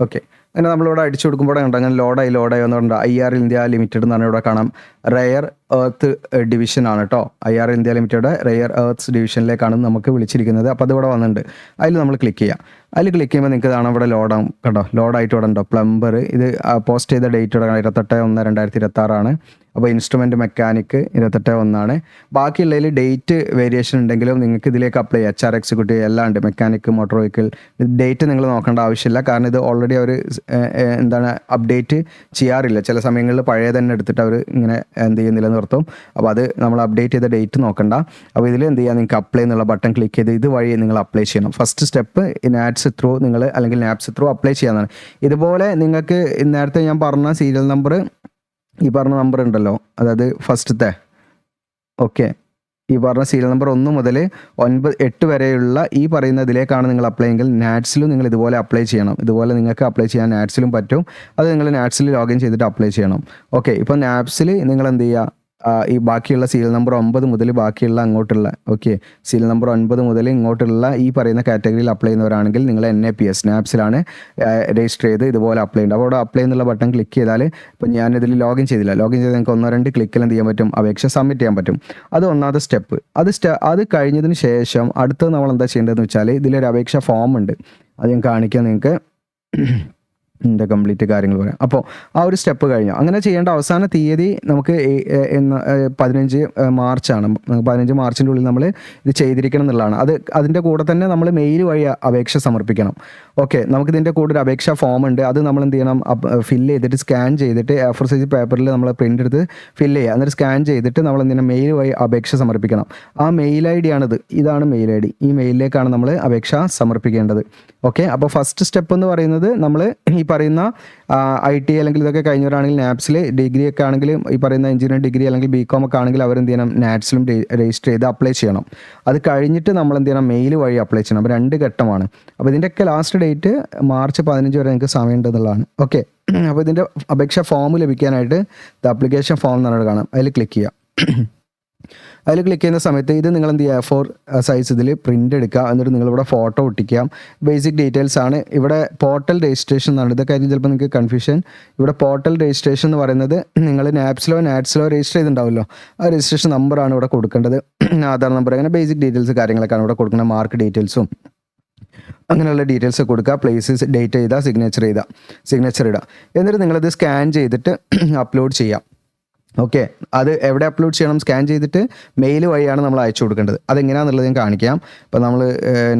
okay അങ്ങനെ നമ്മളിവിടെ അടിച്ചു കൊടുക്കുമ്പോൾ കണ്ടോ അങ്ങനെ ലോഡായി ലോഡായി പറഞ്ഞാൽ ഐ ആർ ഇന്ത്യ ലിമിറ്റഡ് എന്ന് പറഞ്ഞാൽ ഇവിടെ കാണാം. റെയർ എർത്ത് ഡിവിഷൻ ആണ് കേട്ടോ I R India limited rare earths ഡിവിഷനിലേക്കാണ് നമുക്ക് വിളിച്ചിരിക്കുന്നത്. അപ്പോൾ അത് ഇവിടെ വന്നിട്ടുണ്ട്. അതിൽ നമ്മൾ ക്ലിക്ക് ചെയ്യാം. അതിൽ ക്ലിക്ക് ചെയ്യുമ്പോൾ നിങ്ങൾക്ക് ഇതാണ് ഇവിടെ ലോഡാവും കേട്ടോ ലോഡായിട്ട് ഇവിടെ ഉണ്ടോ? പ്ലംബർ ഇത് പോസ്റ്റ് ചെയ്ത ഡേറ്റ് ഇവിടെ ഇരുപത്തെട്ട് ഒന്ന് രണ്ടായിരത്തി ഇരുപത്തി ആറാണ് അപ്പോൾ ഇൻസ്ട്രുമെന്റ് മെക്കാനിക്ക് ഇരുപത്തെട്ട് ഒന്നാണ്. ബാക്കിയുള്ളതിൽ ഡേറ്റ് വേരിയേഷൻ ഉണ്ടെങ്കിലും നിങ്ങൾക്ക് ഇതിലേക്ക് അപ്ലൈ ചെയ്യാം. എച്ച് ആർ എക്സിക്യൂട്ടീവ് എല്ലാം ഉണ്ട്. മെക്കാനിക്ക് മോട്ടോർ വെഹിക്കിൾ ഡേറ്റ് നിങ്ങൾ നോക്കേണ്ട ആവശ്യമില്ല. കാരണം ഇത് ഓൾറെഡി അവർ എന്താണ് അപ്ഡേറ്റ് ചെയ്യാറില്ല. ചില സമയങ്ങളിൽ പഴയ തന്നെ എടുത്തിട്ട് അവർ ഇങ്ങനെ എന്ത് ചെയ്യുന്നില്ല നിർത്തും. അപ്പോൾ അത് നമ്മൾ അപ്ഡേറ്റ് ചെയ്ത ഡേറ്റ് നോക്കണ്ട. അപ്പോൾ ഇതിൽ എന്ത് ചെയ്യുക നിങ്ങൾക്ക് അപ്ലൈ എന്നുള്ള ബട്ടൺ ക്ലിക്ക് ചെയ്ത് ഇത് വഴി നിങ്ങൾ അപ്ലൈ ചെയ്യണം. ഫസ്റ്റ് സ്റ്റെപ്പ് നാറ്റ്സ് ത്രൂ നിങ്ങൾ അല്ലെങ്കിൽ നാപ്സ് ത്രൂ അപ്ലൈ ചെയ്യാനാണ് ഇതുപോലെ നിങ്ങൾക്ക് നേരത്തെ ഞാൻ പറഞ്ഞ സീരിയൽ നമ്പർ ഈ പറഞ്ഞ നമ്പർ ഉണ്ടല്ലോ. അതായത് ഫസ്റ്റത്തെ ഓക്കെ ഈ പറഞ്ഞ സീരിയൽ നമ്പർ ഒന്ന് മുതൽ ഒൻപത് എട്ട് വരെയുള്ള ഈ പറയുന്ന ഇതിലേക്കാണ് നിങ്ങൾ അപ്ലൈ എങ്കിൽ നാറ്റ്സിലും നിങ്ങൾ ഇതുപോലെ അപ്ലൈ ചെയ്യണം. ഇതുപോലെ നിങ്ങൾക്ക് അപ്ലൈ ചെയ്യാൻ നാറ്റ്സിലും പറ്റും. അത് നിങ്ങൾ നാറ്റ്സിൽ ലോഗിൻ ചെയ്തിട്ട് അപ്ലൈ ചെയ്യണം. ഓക്കെ ഇപ്പോൾ നാപ്സിൽ നിങ്ങൾ എന്ത് ചെയ്യുക? ഈ ബാക്കിയുള്ള സീരിയൽ നമ്പർ ഒമ്പത് മുതൽ ബാക്കിയുള്ള അങ്ങോട്ടുള്ള ഓക്കെ സീരിയൽ നമ്പർ ഒൻപത് മുതൽ ഇങ്ങോട്ടുള്ള ഈ പറയുന്ന കാറ്റഗറിയിൽ അപ്ലൈ ചെയ്യുന്നവരാണെങ്കിൽ നിങ്ങൾ എൻ എ പി എസ് സ്നാപ്സിലാണ് രജിസ്റ്റർ ചെയ്ത് ഇതുപോലെ അപ്ലൈ ഉണ്ട് അപ്പോൾ അവിടെ അപ്ലൈ എന്നുള്ള ബട്ടൺ ക്ലിക്ക് ചെയ്താൽ ഇപ്പം ഞാനിതിൽ ലോഗിൻ ചെയ്തില്ല. ലോഗിൻ ചെയ്ത് നിങ്ങൾക്ക് ഒന്നോ രണ്ട് ക്ലിക്കിൽ എന്ത് ചെയ്യാൻ പറ്റും? അപേക്ഷ സബ്മിറ്റ് ചെയ്യാൻ പറ്റും. അത് ഒന്നാമത്തെ സ്റ്റെപ്പ് അത് സ്റ്റെ അത് കഴിഞ്ഞതിന് ശേഷം അടുത്തത് നമ്മൾ എന്താ ചെയ്യേണ്ടതെന്ന് വെച്ചാൽ ഇതിലൊരു അപേക്ഷ ഫോം ഉണ്ട്. അത് ഞാൻ കാണിക്കാം നിങ്ങൾക്ക്. ഇതിന്റെ കംപ്ലീറ്റ് കാര്യങ്ങൾ പറയാം. അപ്പോൾ ആ ഒരു സ്റ്റെപ്പ് കഴിഞ്ഞു. അങ്ങനെ ചെയ്യേണ്ട അവസാന തീയതി നമുക്ക് പതിനഞ്ച് മാർച്ചാണ്. പതിനഞ്ച് മാർച്ചിന്റെ ഉള്ളിൽ നമ്മൾ ഇത് ചെയ്തിരിക്കണം എന്നുള്ളതാണ്. അത് അതിന്റെ കൂടെ തന്നെ നമ്മൾ മെയിൽ വഴി അപേക്ഷ സമർപ്പിക്കണം. ഓക്കെ നമുക്കിതിന്റെ കൂടെ ഒരു അപേക്ഷാ ഫോം ഉണ്ട്. അത് നമ്മൾ എന്ത് ചെയ്യണം? ഫില്ല് ചെയ്തിട്ട് സ്കാൻ ചെയ്തിട്ട് എഫർ സൈസ് പേപ്പറിൽ നമ്മൾ പ്രിന്റ് എടുത്ത് ഫില്ല് ചെയ്യുക. എന്നിട്ട് സ്കാൻ ചെയ്തിട്ട് നമ്മൾ എന്തിനാ മെയിൽ വഴി അപേക്ഷ സമർപ്പിക്കണം. ആ മെയിൽ ഐ ഡി ആണിത്. ഇതാണ് മെയിൽ ഐ ഡി. ഈ മെയിലിലേക്കാണ് നമ്മൾ അപേക്ഷ സമർപ്പിക്കേണ്ടത്. ഓക്കെ അപ്പോൾ ഫസ്റ്റ് സ്റ്റെപ്പ് എന്ന് പറയുന്നത് നമ്മൾ ഈ പറയുന്ന ഐ ടി അല്ലെങ്കിൽ ഇതൊക്കെ കഴിഞ്ഞവരാണെങ്കിൽ നാപ്സിൽ ഡിഗ്രി ഒക്കെ ആണെങ്കിൽ ഈ പറയുന്ന എഞ്ചിനീയറിംഗ് ഡിഗ്രി അല്ലെങ്കിൽ ബി കോം ഒക്കെ ആണെങ്കിൽ അവർ എന്ത് ചെയ്യണം നാറ്റ്സിലും രജിസ്റ്റർ ചെയ്ത് അപ്ലൈ ചെയ്യണം. അത് കഴിഞ്ഞിട്ട് നമ്മൾ എന്ത് ചെയ്യണം? മെയിൽ വഴി അപ്ലൈ ചെയ്യണം. അപ്പോൾ രണ്ട് ഘട്ടമാണ്. അപ്പോൾ ഇതിന്റെയൊക്കെ ലാസ്റ്റ് ഡേറ്റ് മാർച്ച് പതിനഞ്ച് വരെ നിങ്ങൾക്ക് സമയം ഉണ്ടെന്നുള്ളതാണ് ഓക്കെ അപ്പോൾ ഇതിന്റെ അപേക്ഷ ഫോം ലഭിക്കാനായിട്ട് ദ അപ്ലിക്കേഷൻ ഫോം എന്ന് പറഞ്ഞിട്ട് കാണാം. അതിൽ ക്ലിക്ക് ചെയ്യാം. അതിൽ ക്ലിക്ക് ചെയ്യുന്ന സമയത്ത് ഇത് നിങ്ങൾ എന്ത് ചെയ്യുക? ഫോർ സൈസ് ഇതിൽ പ്രിന്റ് എടുക്കുക. എന്നിട്ട് നിങ്ങളിവിടെ ഫോട്ടോ ഒട്ടിക്കാം ബേസിക് ഡീറ്റെയിൽസ് ആണ്. ഇവിടെ പോർട്ടൽ രജിസ്ട്രേഷൻ എന്നാണ്. ഇതൊക്കെ ആയിരിക്കും ചിലപ്പോൾ നിങ്ങൾക്ക് കൺഫ്യൂഷൻ ഇവിടെ പോർട്ടൽ രജിസ്ട്രേഷൻ എന്ന് പറയുന്നത് നിങ്ങൾ നാപ്സിലോ നാറ്റ്സിലോ രജിസ്റ്റർ ചെയ്തിട്ടുണ്ടാവുമല്ലോ. ആ രജിസ്ട്രേഷൻ നമ്പറാണ് ഇവിടെ കൊടുക്കേണ്ടത്. ആധാർ നമ്പർ അങ്ങനെ ബേസിക് ഡീറ്റെയിൽസ് കാര്യങ്ങളൊക്കെയാണ് ഇവിടെ കൊടുക്കുന്നത്. മാർക്ക് ഡീറ്റെയിൽസും അങ്ങനെയുള്ള ഡീറ്റെയിൽസ് കൊടുക്കുക. പ്ലേസസ് ഡേറ്റ് ചെയ്താൽ സിഗ്നേച്ചർ ചെയ്താൽ സിഗ്നേച്ചർ ഇടുക. എന്നിട്ട് നിങ്ങളത് സ്കാൻ ചെയ്തിട്ട് അപ്ലോഡ് ചെയ്യാം ഓക്കെ. അത് എവിടെ അപ്ലോഡ് ചെയ്യണം സ്കാൻ ചെയ്തിട്ട് മെയിൽ വഴിയാണ് നമ്മൾ അയച്ചു കൊടുക്കേണ്ടത്. അതെങ്ങനെയാണെന്നുള്ളത് ഞാൻ കാണിക്കാം. ഇപ്പം നമ്മൾ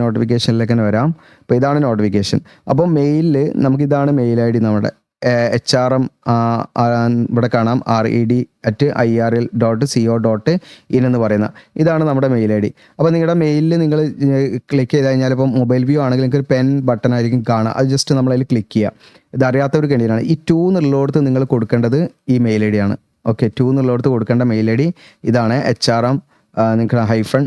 നോട്ടിഫിക്കേഷനിലേക്ക് തന്നെ വരാം. അപ്പോൾ ഇതാണ് നോട്ടിഫിക്കേഷൻ അപ്പോൾ മെയിലിൽ നമുക്കിതാണ് മെയിൽ ഐ ഡി നമ്മുടെ എച്ച് ആർ എം ഇവിടെ കാണാം. R E D at I R L dot C O dot in എന്ന് പറയുന്ന. ഇതാണ് നമ്മുടെ മെയിൽ ഐ ഡി. അപ്പോൾ നിങ്ങളുടെ മെയിലിൽ നിങ്ങൾ ക്ലിക്ക് ചെയ്ത് കഴിഞ്ഞാൽ ഇപ്പം മൊബൈൽ വ്യൂ ആണെങ്കിൽ നിങ്ങൾക്ക് ഒരു പെൻ ബട്ടൺ ആയിരിക്കും കാണുക അത് ജസ്റ്റ് നമ്മളതിൽ ക്ലിക്ക് ചെയ്യുക ഇത് അറിയാത്തവർക്ക് വേണ്ടിയിട്ടാണ്. ഈ ടു എന്നുള്ളിടത്ത് നിങ്ങൾ കൊടുക്കേണ്ടത് ഈ മെയിൽ ഐ ഡി ആണ്. ഓക്കെ ടു എന്നുള്ളവർക്ക് കൊടുക്കേണ്ട മെയിൽ ഐ ഡി ഇതാണ് എച്ച് ആർ എം നിങ്ങൾക്ക് ഹൈഫൺ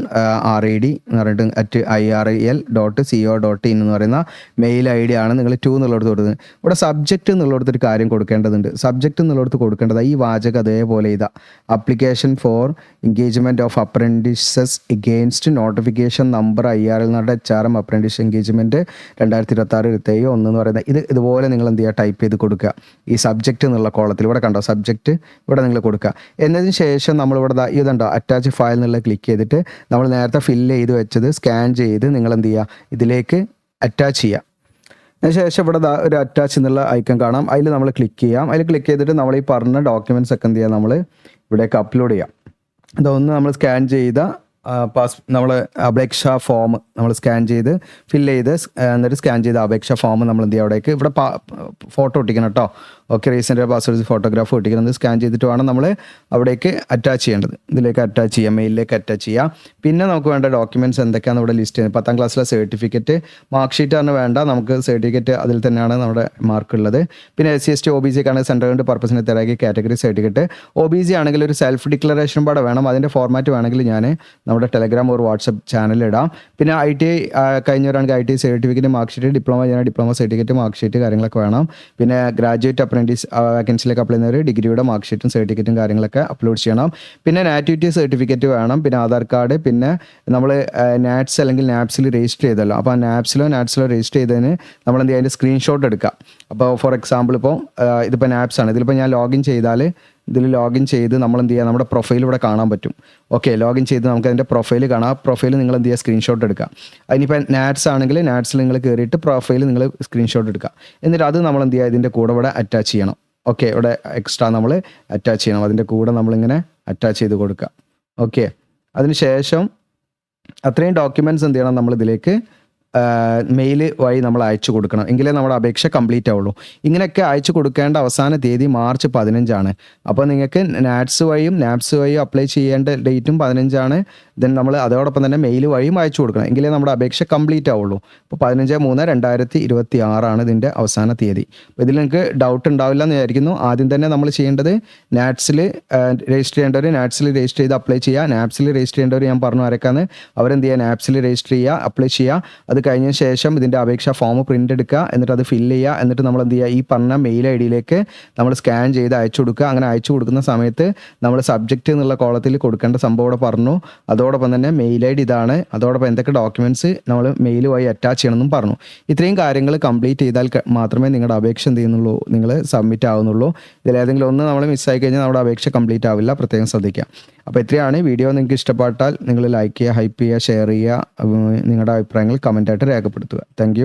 ആർ ഐ ഡി എന്ന് പറഞ്ഞിട്ട് at I R I L dot C O dot in എന്ന് പറയുന്ന മെയിൽ ഐ ഡി ആണ് നിങ്ങൾ ടു എന്നുള്ളടത്ത് കൊടുക്കുന്നത്. ഇവിടെ സബ്ജക്റ്റ് എന്നുള്ളടത്ത് ഒരു കാര്യം കൊടുക്കേണ്ടതുണ്ട്. സബ്ജക്റ്റ് എന്നുള്ളടത്ത് കൊടുക്കേണ്ടത് ഈ വാചകം അതേപോലെ ഇതാ. Application for engagement of apprentices against notification number I R L എന്നുള്ള H R M apprentice engagement രണ്ടായിരത്തി ഇരുപത്തി ആറ് ഇരുപത്തേഴ് ഒന്ന് എന്ന് പറയുന്നത് ഇത് ഇതുപോലെ നിങ്ങൾ എന്ത് ചെയ്യുക? ടൈപ്പ് ചെയ്ത് കൊടുക്കുക. ഈ സബ്ജക്റ്റ് എന്നുള്ള കോളത്തിൽ. ഇവിടെ കണ്ടോ സബ്ജക്റ്റ് ഇവിടെ നിങ്ങൾ കൊടുക്കുക. എന്നതിന് ശേഷം നമ്മളിവിടെ ഇതുണ്ടോ? അറ്റാച്ച് ഫയൽ എന്നുള്ള ക്ലിക്ക് ചെയ്തിട്ട് നമ്മൾ നേരത്തെ ഫില്ല് ചെയ്ത് വെച്ചത് സ്കാൻ ചെയ്ത് നിങ്ങൾ എന്ത് ചെയ്യുക? ഇതിലേക്ക് അറ്റാച്ച് ചെയ്യുക. അതിനുശേഷം ഇവിടെ ഒരു അറ്റാച്ച് എന്നുള്ള ഐക്കൺ കാണാം. അതിൽ നമ്മൾ ക്ലിക്ക് ചെയ്യാം. അതിൽ ക്ലിക്ക് ചെയ്തിട്ട് നമ്മൾ ഈ പറഞ്ഞ ഡോക്യുമെന്റ്സ് ഒക്കെ എന്ത് ചെയ്യുക? നമ്മൾ ഇവിടേക്ക് അപ്ലോഡ് ചെയ്യാം. ഇതൊന്ന് നമ്മൾ സ്കാൻ ചെയ്ത പാസ് നമ്മൾ അപേക്ഷ ഫോം നമ്മൾ സ്കാൻ ചെയ്ത് ഫില്ല് ചെയ്ത് എന്നിട്ട് സ്കാൻ ചെയ്ത അപേക്ഷ ഫോം നമ്മൾ എന്ത് ചെയ്യുക അവിടേക്ക്. ഇവിടെ ഫോട്ടോ ഒട്ടിക്കണം കേട്ടോ ഓക്കെ റീസെന്റ് പാസ്വേഡ് ഫോട്ടോഗ്രാഫ് ഒട്ടിക്കണം. സ്കാൻ ചെയ്തിട്ട് വേണം നമ്മൾ അവിടേക്ക് അറ്റാച്ച് ചെയ്യേണ്ടത്. ഇതിലേക്ക് അറ്റാച്ച് ചെയ്യാം മെയിലിലേക്ക് അറ്റാച്ച് ചെയ്യാം. പിന്നെ നമുക്ക് വേണ്ട ഡോക്യുമെന്റ്സ് എന്തൊക്കെയാണ് ഇവിടെ ലിസ്റ്റ് ചെയ്യുന്നത്? പത്താം ക്ലാസ്സിലെ സർട്ടിഫിക്കറ്റ് മാർക്ക് ഷീറ്റ് ആണ് വേണ്ട. നമുക്ക് സർട്ടിഫിക്കറ്റ് അതിൽ തന്നെയാണ് നമ്മുടെ മാർക്ക് ഉള്ളത്. പിന്നെ S C S T O B C ആണെങ്കിൽ സെൻട്രൽ ഗവൺമെന്റ് പർപ്പസിന് തരാക്കി category certificate O B C ആണെങ്കിൽ ഒരു സെൽഫ് ഡിക്ലറേഷൻ പാടെ വേണം. അതിന്റെ ഫോർമാറ്റ് വേണമെങ്കിൽ ഞാൻ നമ്മുടെ ടെലഗ്രാം ഓർ വാട്സപ്പ് ചാനലിൽ ഇടാം. പിന്നെ I T കഴിഞ്ഞവരാണെങ്കിൽ I T certificate mark sheet diploma ചെയ്യാൻ ഡിപ്ലോമ സർട്ടിഫിക്കറ്റ് മാർക്ക് ഷീറ്റ് കാര്യങ്ങളൊക്കെ വേണം. പിന്നെ ഗ്രാജുവേറ്റ് അപ്രന്റീസ് വേക്കൻസിയിലേക്ക് അപ്ലൈ ചെയ്യുന്നവർ ഡിഗ്രിയുടെ മാർക്ക് ഷീറ്റും സർട്ടിഫിക്കറ്റും കാര്യങ്ങളൊക്കെ അപ്ലോഡ് ചെയ്യണം. പിന്നെ നാറ്റിവിറ്റി സർട്ടിഫിക്കറ്റ് വേണം. പിന്നെ ആധാർ കാർഡ് പിന്നെ നമ്മൾ നാറ്റ്സ് അല്ലെങ്കിൽ നാപ്സിൽ രജിസ്റ്റർ ചെയ്തല്ലോ. അപ്പോൾ നാപ്സിലോ നാറ്റ്സിലോ രജിസ്റ്റർ ചെയ്തതിന് നമ്മൾ എന്ത് ചെയ്യുക അതിന്റെ സ്ക്രീൻഷോട്ട് എടുക്കുക അപ്പോൾ ഫോർ എക്സാമ്പിൾ ഇപ്പോൾ ഇതിപ്പോൾ നാപ്സ് ആണ്. ഇതിലിപ്പോൾ ഞാൻ ലോഗിൻ ചെയ്താൽ ഇതിൽ ലോഗിൻ ചെയ്ത് നമ്മൾ എന്ത് ചെയ്യുക നമ്മുടെ പ്രൊഫൈൽ ഇവിടെ കാണാൻ പറ്റും. ഓക്കെ ലോഗിൻ ചെയ്ത് നമുക്ക് അതിന്റെ പ്രൊഫൈൽ കാണാം. ആ പ്രൊഫൈൽ നിങ്ങൾ എന്ത് ചെയ്യുക സ്ക്രീൻഷോട്ട് എടുക്കുക അതിനിപ്പോൾ നാറ്റ്സ് ആണെങ്കിൽ നാറ്റ്സിൽ നിങ്ങൾ കയറിയിട്ട് പ്രൊഫൈൽ നിങ്ങൾ സ്ക്രീൻഷോട്ട് എടുക്കുക എന്നിട്ട് അത് നമ്മൾ എന്ത് ചെയ്യുക ഇതിന്റെ കൂടെ ഇവിടെ അറ്റാച്ച് ചെയ്യണം. ഓക്കെ ഇവിടെ എക്സ്ട്രാ നമ്മൾ അറ്റാച്ച് ചെയ്യണം. അതിന്റെ കൂടെ നമ്മളിങ്ങനെ അറ്റാച്ച് ചെയ്ത് കൊടുക്കുക ഓക്കെ അതിനുശേഷം അത്രയും ഡോക്യുമെന്റ്സ് എന്ത് ചെയ്യണം? നമ്മൾ ഇതിലേക്ക് മെയിൽ വഴി നമ്മൾ അയച്ചു കൊടുക്കണം. എങ്കിലേ നമ്മുടെ അപേക്ഷ കംപ്ലീറ്റ് ആവുള്ളൂ. ഇങ്ങനെയൊക്കെ അയച്ചു കൊടുക്കേണ്ട അവസാന തീയതി മാർച്ച് പതിനഞ്ചാണ്. അപ്പോൾ നിങ്ങൾക്ക് നാറ്റ്സ് വഴിയും നാപ്സ് വഴിയും അപ്ലൈ ചെയ്യേണ്ട ഡേറ്റും പതിനഞ്ചാണ്. ദെൻ നമ്മൾ അതോടൊപ്പം തന്നെ മെയിൽ വഴിയും അയച്ചു കൊടുക്കണം. എങ്കിലേ നമ്മുടെ അപേക്ഷ കംപ്ലീറ്റ് ആവുള്ളൂ. അപ്പോൾ പതിനഞ്ച് മൂന്ന് രണ്ടായിരത്തി ഇരുപത്തി ആറാണ് ഇതിന്റെ അവസാന തീയതി. അപ്പോൾ ഇതിൽ നിങ്ങൾക്ക് ഡൗട്ട് ഉണ്ടാവില്ല എന്ന് വിചാരിക്കുന്നു. ആദ്യം തന്നെ നമ്മൾ ചെയ്യേണ്ടത് നാറ്റ്സിൽ രജിസ്റ്റർ ചെയ്യേണ്ടവർ നാറ്റ്സിൽ രജിസ്റ്റർ ചെയ്ത് അപ്ലൈ ചെയ്യുക. നാപ്സിൽ രജിസ്റ്റർ ചെയ്യേണ്ടവർ ഞാൻ പറഞ്ഞു ആരൊക്കെയാണ് അവരെന്ത് ചെയ്യുക? നാപ്സിൽ രജിസ്റ്റർ ചെയ്യുക അപ്ലൈ ചെയ്യുക. അത് കഴിഞ്ഞ ശേഷം ഇതിന്റെ അപേക്ഷ ഫോം പ്രിന്റ് എടുക്കുക എന്നിട്ട് അത് ഫില്ല് ചെയ്യുക എന്നിട്ട് നമ്മൾ എന്ത് ചെയ്യുക? ഈ പറഞ്ഞ മെയിൽ ഐ ഡിയിലേക്ക് നമ്മൾ സ്കാൻ ചെയ്ത് അയച്ചു കൊടുക്കുക. അങ്ങനെ അയച്ചു കൊടുക്കുന്ന സമയത്ത് നമ്മൾ സബ്ജക്റ്റ് എന്നുള്ള കോളത്തിൽ കൊടുക്കേണ്ട സംഭവം ഇവിടെ പറഞ്ഞു. അതോടൊപ്പം തന്നെ മെയിൽ ഐ ഡി ഇതാണ്. അതോടൊപ്പം എന്തൊക്കെ ഡോക്യുമെന്റ്സ് നമ്മൾ മെയിൽ വഴി അറ്റാച്ച് ചെയ്യണമെന്നും പറഞ്ഞു. ഇത്രയും കാര്യങ്ങൾ കംപ്ലീറ്റ് ചെയ്താൽ മാത്രമേ നിങ്ങളുടെ അപേക്ഷ എന്ത് ചെയ്യുന്നുള്ളൂ? നിങ്ങൾ സബ്മിറ്റ് ആവുന്നുള്ളൂ. ഇതിലേതെങ്കിലും ഒന്ന് നമ്മൾ മിസ്സായി കഴിഞ്ഞാൽ നമ്മുടെ അപേക്ഷ കംപ്ലീറ്റ് ആവില്ല. പ്രത്യേകം ശ്രദ്ധിക്കുക. അപ്പോൾ ഇത്രയാണ്. വീഡിയോ നിങ്ങൾക്ക് ഇഷ്ടപ്പെട്ടാൽ നിങ്ങൾ ലൈക്ക് ചെയ്യുക ഹൈപ്പ് ചെയ്യുക ഷെയർ ചെയ്യുക നിങ്ങളുടെ അഭിപ്രായങ്ങൾ കമന്റായിട്ട് രേഖപ്പെടുത്തുക. താങ്ക്